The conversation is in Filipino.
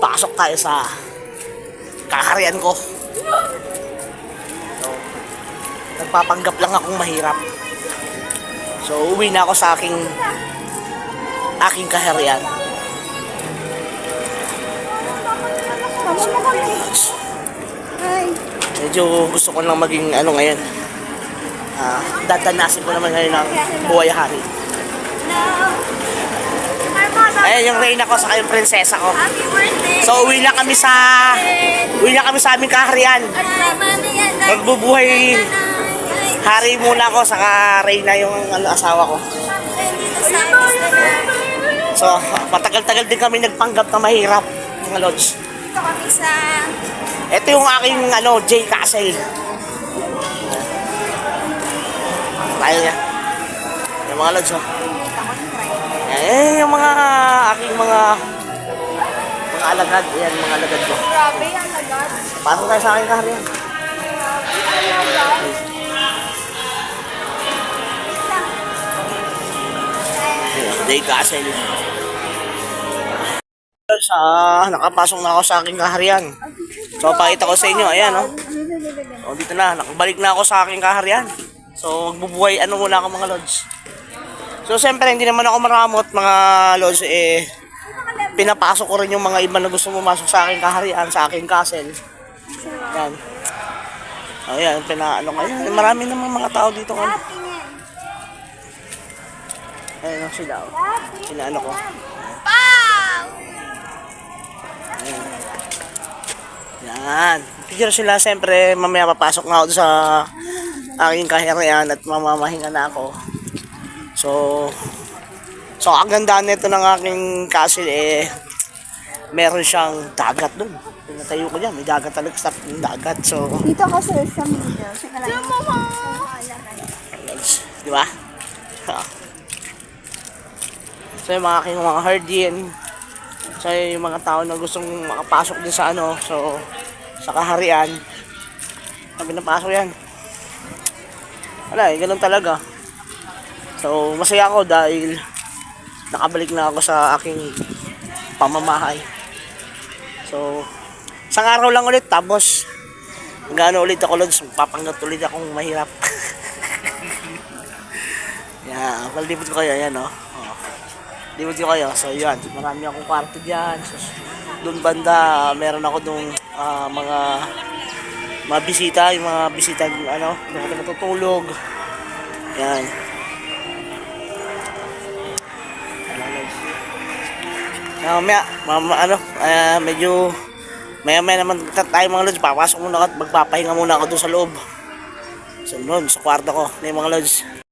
Pasok tayo sa kakarian ko. So, nagpapanggap lang akong mahirap. So, uwi na ako sa aking aking kaharian. So. Medyo gusto ko lang maging ano ngayon. Ah, dadanasin ko naman ngayon ng buhay hari. Ayan yung reyna ko sa yung prinsesa ko. So uwi na kami sa uwi na kami sa aming kaharian. Magbubuhay hari muna ako saka reyna yung ano, asawa ko. So matagal-tagal din kami nagpanggap na mahirap mga lods. Dito kami sa... Ito yung aking ano J Castle. Tayo niya. Yung mga lods oh. Eh, yung mga aking mga mga alagad. Yan, mga alagad ko. Grabe yan, agad. Pasok tayo sa aking kaharian. Day Castle. Sa nakapasok na ako sa aking kaharian. So, pakita ko sa inyo. Ayan, oh. O, dito na. Nakabalik na ako sa aking kaharian. So, magbubuhay ano muna ako mga lods. So, siyempre, hindi naman ako maramot mga lods. Eh, pinapasok ko rin yung mga iba na gusto pumasok sa aking kaharian, sa aking castle. Yan. Ayan, pinaano kayo. Marami naman mga tao dito ngayon. Ayan, oh, sila. oh. Pinaano ko. Wow! Yan. Picture sila, siyempre, mamaya papasok na ako sa aking kaharian at mamamahinga na ako. So, so ang ganda nito ng aking castle eh, meron siyang dagat doon. Pinatayo ko dyan, may dagat talaga sa dagat. So, Dito ka sir sa middle. Sa kalang. di ba? So, yung mga aking mga hardin, so yung mga tao na gustong makapasok din sa ano, so, sa kaharian, na pinapasok yan. Wala eh, ganun talaga. So, masaya ako dahil nakabalik na ako sa aking pamamahay. So, isang araw lang ulit, tapos, Gano ulit ako, Lods, papangat ulit akong mahirap. yan, palibot ko kayo, yan, oh. oh. Libot ko kayo, so yan, marami akong kwarto dyan. So, doon banda, meron ako doon ah, mga mga bisita, yung mga bisita, ano, doon ako natutulog. Yan. Mamaya, mama, ano, ah, medyo Maya maya naman ta- tayo mga lods, papasok muna ako at magpapahinga muna ako doon sa loob. So doon, sa kwarto ko, na mga lods.